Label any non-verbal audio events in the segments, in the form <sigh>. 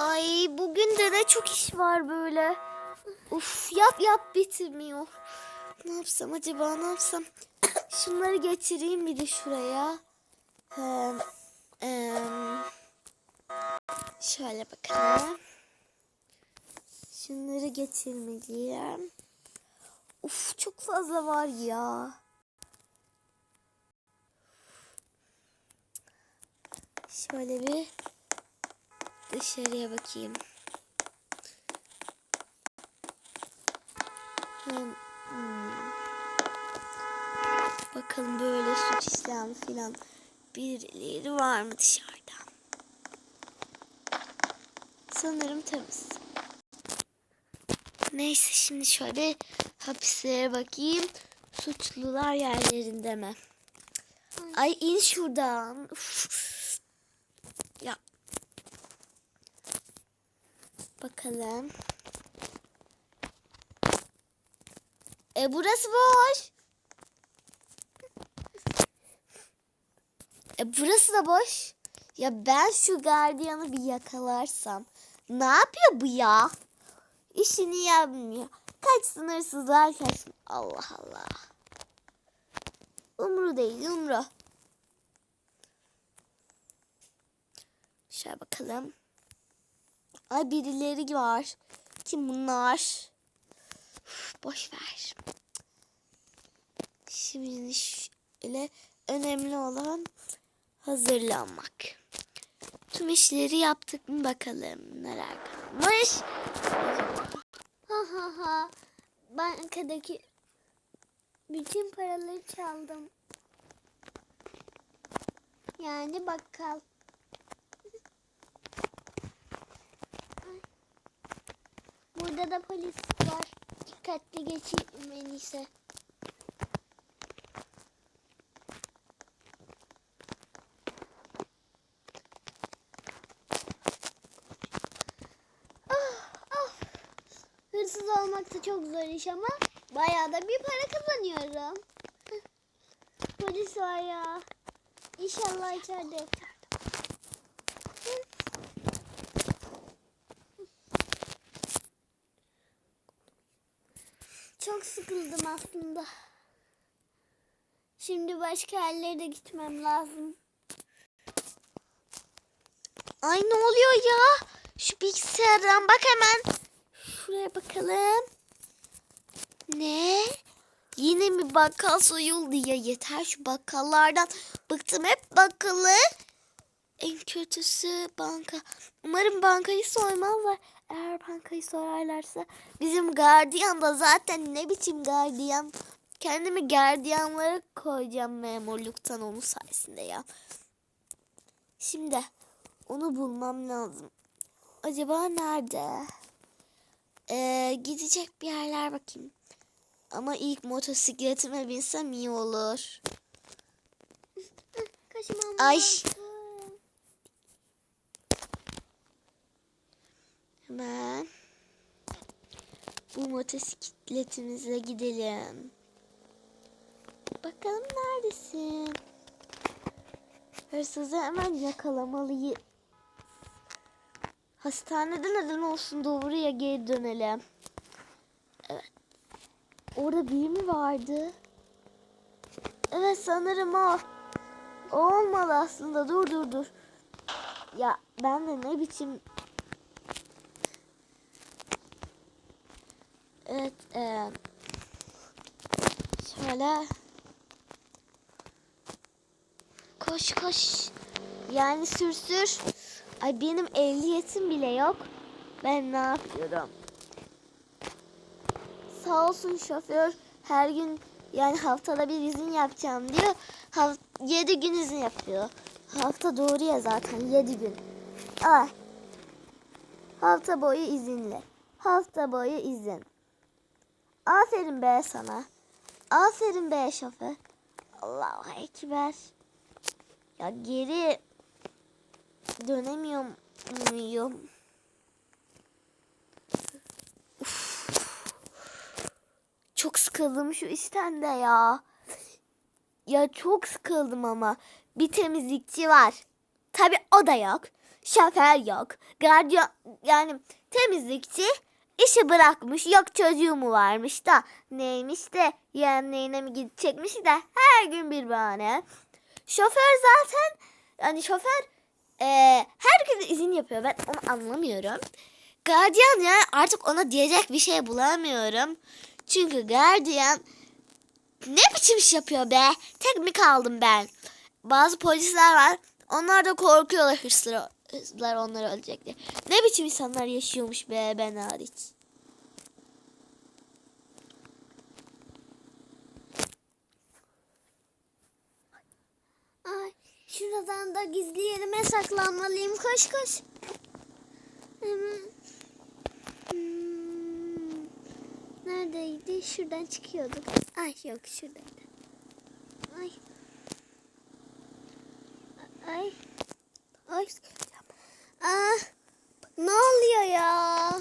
Ay bugün de ne çok iş var böyle. Uf yap yap bitmiyor. Ne yapsam acaba ne yapsam? <coughs> Şunları geçireyim bir de şuraya. Em, şöyle bakalım. Şunları getirmeliyim. Uf çok fazla var ya. Şöyle bir dışarıya bakayım. Hmm. Bakalım böyle suç işlem filan birileri var mı dışarıda? Sanırım temiz. Neyse şimdi şöyle hapislere bakayım. Suçlular yerlerinde mi? Ay in şuradan. Uf. Ya. Bakalım. E burası boş. E burası da boş. Ya ben şu gardiyanı bir yakalarsam. Ne yapıyor bu ya? İşini yapmıyor. Kaçsın hırsızlar kaçsın. Allah Allah. Umru değil umru. Şöyle bakalım. Ay birileri var. Kim bunlar? Uf, boş ver. Şimdi şöyle önemli olan hazırlanmak. Tüm işleri yaptık mı bakalım neler kalmış. Ha ha ha. Bankadaki bütün paraları çaldım. Yani bakkal. Burada da polis var. Dikkatli geçeyim en iyisi. Ah, ah. Hırsız olmak da çok zor iş ama bayağı da bir para kazanıyorum. <laughs> Polis var ya. İnşallah içeride. Çok sıkıldım aslında. Şimdi başka yerlere de gitmem lazım. Ay ne oluyor ya? Şu bilgisayardan bak hemen. Şuraya bakalım. Ne? Yine mi bakkal soyuldu ya? Yeter şu bakkallardan. Bıktım hep bakkalı. En kötüsü banka. Umarım bankayı soymazlar. Eğer bankayı soyarlarsa bizim gardiyan da zaten ne biçim gardiyan. Kendimi gardiyanlara koyacağım memurluktan onun sayesinde ya. Şimdi onu bulmam lazım. Acaba nerede? Ee, gidecek bir yerler bakayım. Ama ilk motosikletime binsem iyi olur. Kaşımam Ay. lazım. Hemen bu motosikletimize gidelim. Bakalım neredesin? Hırsızı hemen yakalamalıyız. Hastanede neden olsun doğruya geri dönelim. Evet. Orada biri mi vardı? Evet sanırım o. O olmalı aslında. Dur dur dur. Ya ben de ne biçim Evet, eee şöyle koş koş. Yani sür sür. Ay benim ehliyetim bile yok. Ben ne yapıyorum? Sağ olsun şoför her gün yani haftada bir izin yapacağım diyor. Haft 7 gün izin yapıyor. Hafta doğru ya zaten 7 gün. Ay. Hafta boyu izinli. Hafta boyu izin. Aferin be sana. Aferin be şoför. Allahu Ekber. Ya geri dönemiyor muyum? Çok sıkıldım şu işten de ya. Ya çok sıkıldım ama. Bir temizlikçi var. Tabi o da yok. Şoför yok. Gardiyan yani temizlikçi işi bırakmış. Yok çocuğu mu varmış da neymiş de yeğenliğine mi gidecekmiş de her gün bir bahane. Şoför zaten yani şoför eee herkese izin yapıyor. Ben onu anlamıyorum. Gardiyan ya artık ona diyecek bir şey bulamıyorum. Çünkü gardiyan ne biçim iş yapıyor be? Tek mi kaldım ben? Bazı polisler var. Onlar da korkuyorlar hırslar, hırslar onları ölecek diye. Ne biçim insanlar yaşıyormuş be ben hariç. Ay, şuradan da gizli yerime saklanmalıyım. Koş koş. Hmm, Neredeydi? Şuradan çıkıyorduk. Ay yok şuradaydı. Ay. Ay. Ay. Aa, ne oluyor ya?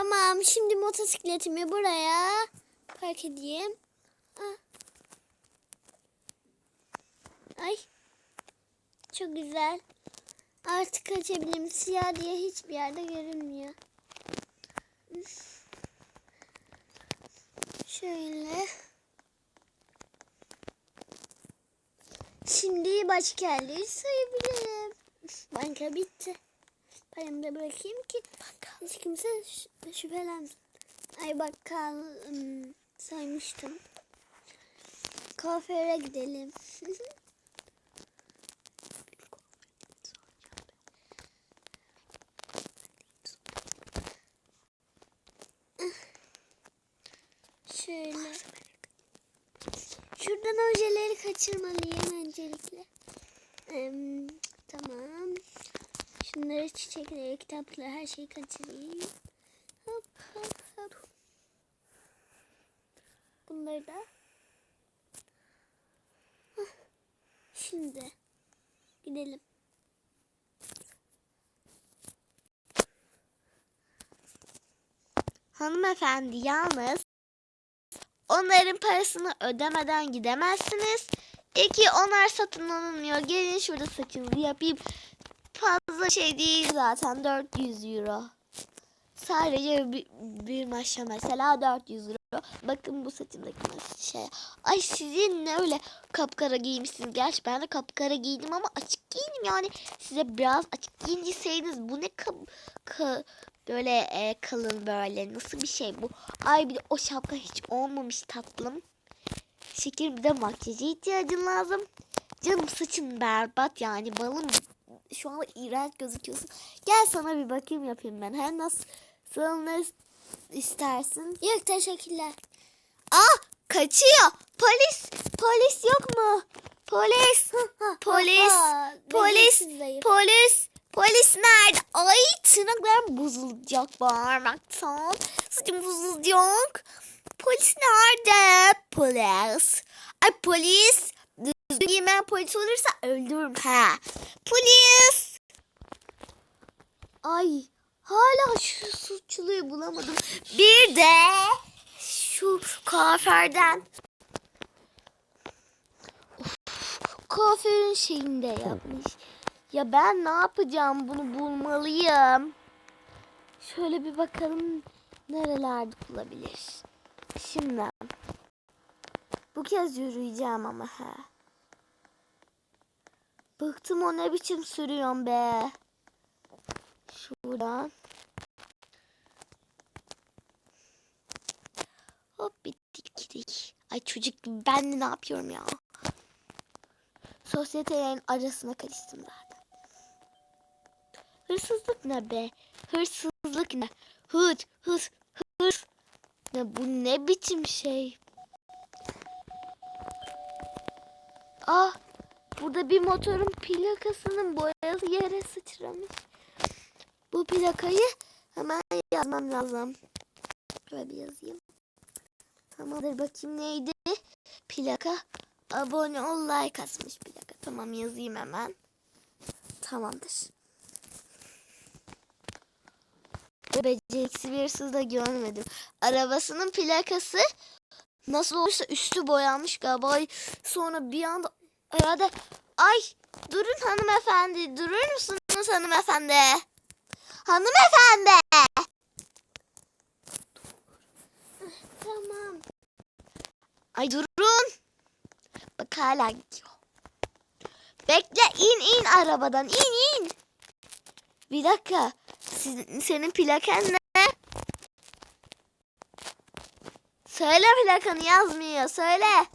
Tamam, şimdi motosikletimi buraya park edeyim. Ah. Ay. Çok güzel. Artık kaçabilirim. Siyah diye hiçbir yerde görünmüyor. Şöyle. Şimdi başkendiyi sayabilirim. Banka bitti. Paramı da bırakayım ki hiç kimse şü- şüphelenmesin. Ay ım, saymıştım. Kuaföre gidelim. <laughs> Şöyle. Şuradan ojeleri kaçırmalıyım öncelikle. Em, tamam. Şunları çiçekleri, kitapları her şeyi kaçırayım. Hop hop hop. Bunları da. Şimdi gidelim. Hanımefendi yalnız onların parasını ödemeden gidemezsiniz. İki onlar satın alınmıyor. Gelin şurada saçınızı yapayım. Fazla şey değil zaten 400 euro. Sadece bir, bir maşa mesela 400 euro. Bakın bu saçımdaki şey. Ay sizin ne öyle kapkara giymişsiniz. Gerçi ben de kapkara giydim ama açık giydim yani. Size biraz açık giyinceseydiniz bu ne kap, ka- böyle e, kalın böyle nasıl bir şey bu. Ay bir de o şapka hiç olmamış tatlım. Şeker bir de makyaja ihtiyacın lazım. Canım saçın berbat yani balım şu anda iğrenç gözüküyorsun. Gel sana bir bakayım yapayım ben. Hem nasıl ne istersin? Yok teşekkürler. Aa kaçıyor. Polis. Polis yok mu? Polis. Polis. Polis. Polis. Polis nerede? Ay tırnaklarım bozulacak bağırmaktan. Saçım bozulacak. Polis nerede? Polis. Ay polis. Düzgün giymeyen polis olursa öldürürüm ha. Polis. Ay hala şu suçluyu bulamadım. Bir de şu kuaförden. Of, kuaförün şeyini de yapmış. Ya ben ne yapacağım bunu bulmalıyım. Şöyle bir bakalım nerelerde bulabilir. Şimdi bu kez yürüyeceğim ama ha. Bıktım o ne biçim sürüyorum be. Şuradan. Hop bittik gidik. Ay çocuk ben ne yapıyorum ya. Sosyetelerin arasına karıştım zaten. Hırsızlık ne be? Hırsızlık ne? Hırs, hırs, hırs. Ne bu ne biçim şey? Ah, burada bir motorun plakasının boyası yere sıçramış. Bu plakayı hemen yazmam lazım. Şöyle bir yazayım. Tamamdır bakayım neydi? Plaka. Abone ol like atmış plaka. Tamam yazayım hemen. Tamamdır. Beceriksiz bir hırsız da görmedim. Arabasının plakası nasıl olursa üstü boyanmış galiba. Sonra bir anda Herhalde ay durun hanımefendi durur musunuz hanımefendi? Hanımefendi. Tamam. Ay durun. Bak hala gidiyor. Bekle in in arabadan in in. Bir dakika. Sizin, senin plakan ne? Söyle plakanı yazmıyor söyle.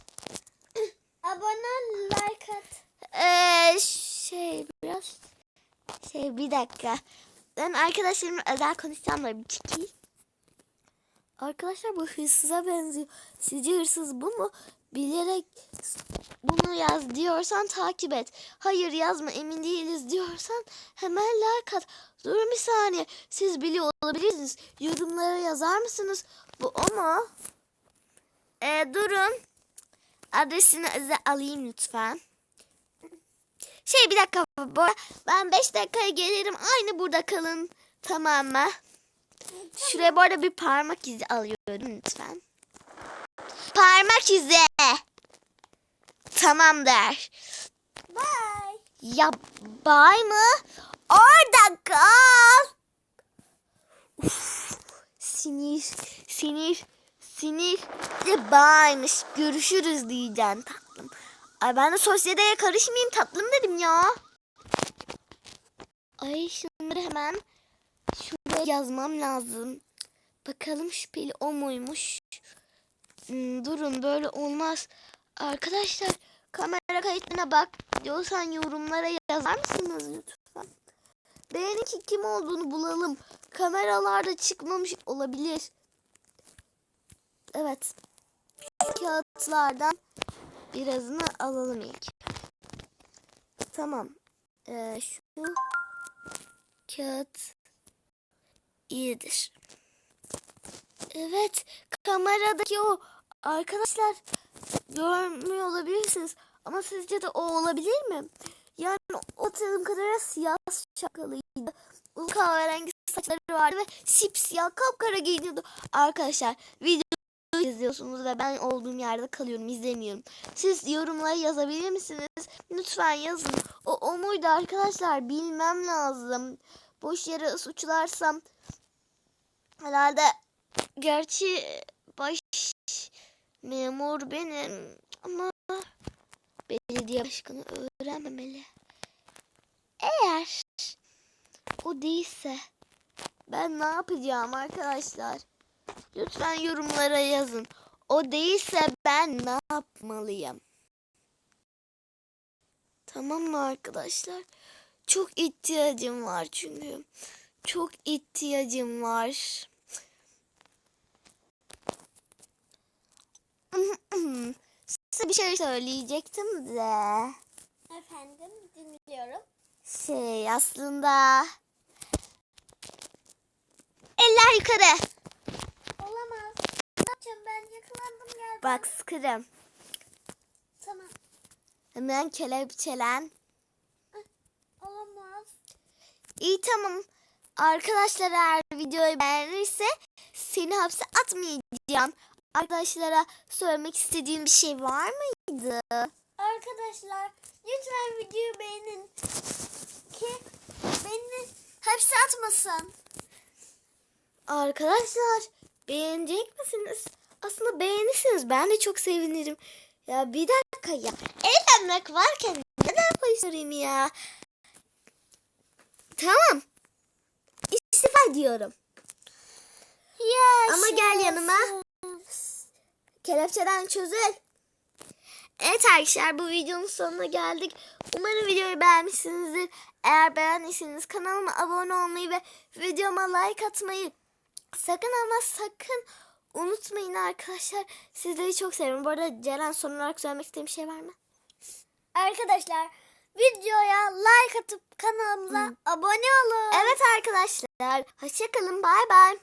Abone ol, like at. Ee, şey biraz şey bir dakika. Ben arkadaşlarımla özel konuşacağım da bir çekil. Arkadaşlar bu hırsıza benziyor. Sizce hırsız bu mu? Bilerek bunu yaz diyorsan takip et. Hayır yazma emin değiliz diyorsan hemen like at. Durun bir saniye. Siz biliyor olabilirsiniz. Yorumlara yazar mısınız? Bu o mu? Ee, durun. Adresini size alayım lütfen. Şey bir dakika ben 5 dakikaya gelirim aynı burada kalın tamam mı? Şuraya bu arada bir parmak izi alıyorum lütfen. Parmak izi. Tamam der. Bye. Ya bay mı? Orada kal. Uf, sinir, sinir, sinir. De baymış. Görüşürüz diyeceğim tatlım. Ay ben de sosyeteye karışmayayım tatlım dedim ya. Ay şunları hemen şuraya yazmam lazım. Bakalım şüpheli o muymuş? Hmm, durun böyle olmaz. Arkadaşlar kamera kayıtlarına bak diyorsan yorumlara yazar mısınız lütfen? Beğeni ki kim olduğunu bulalım. Kameralarda çıkmamış olabilir. Evet. Kağıtlardan birazını alalım ilk. Tamam. Ee, şu kağıt iyidir. Evet. Kameradaki o arkadaşlar görmüyor olabilirsiniz. Ama sizce de o olabilir mi? Yani o tanıdığım kadarıyla siyah şapkalıydı. Uzun kahverengi saçları vardı ve sipsiyah kapkara giyiniyordu. Arkadaşlar video izliyorsunuz ve ben olduğum yerde kalıyorum izlemiyorum. Siz yorumlara yazabilir misiniz? Lütfen yazın. O, o muydu arkadaşlar? Bilmem lazım. Boş yere suçlarsam herhalde gerçi baş memur benim ama belediye başkanı öğrenmemeli. Eğer o değilse ben ne yapacağım arkadaşlar? Lütfen yorumlara yazın. O değilse ben ne yapmalıyım? Tamam mı arkadaşlar? Çok ihtiyacım var çünkü. Çok ihtiyacım var. Size bir şey söyleyecektim de. Efendim dinliyorum. Şey aslında... Eller yukarı. Yapacağım ben yakalandım galiba. Bak sıkırım. Tamam. Hemen kelepçelen. Olamaz. İyi tamam. Arkadaşlar eğer videoyu beğenirse seni hapse atmayacağım. Arkadaşlara söylemek istediğim bir şey var mıydı? Arkadaşlar lütfen videoyu beğenin. Ki beni hapse atmasın. Arkadaşlar beğenecek misiniz? Aslında beğenirsiniz. Ben de çok sevinirim. Ya bir dakika ya. Eğlenmek varken neden koşturayım ya? Tamam. İstifa diyorum. Ya Ama gel yanıma. Kelepçeden çözül. Evet arkadaşlar bu videonun sonuna geldik. Umarım videoyu beğenmişsinizdir. Eğer beğendiyseniz kanalıma abone olmayı ve videoma like atmayı sakın ama sakın unutmayın arkadaşlar. Sizleri çok seviyorum. Bu arada Ceren son olarak söylemek istediğim bir şey var mı? Arkadaşlar videoya like atıp kanalımıza abone olun. Evet arkadaşlar. Hoşçakalın. Bay bay.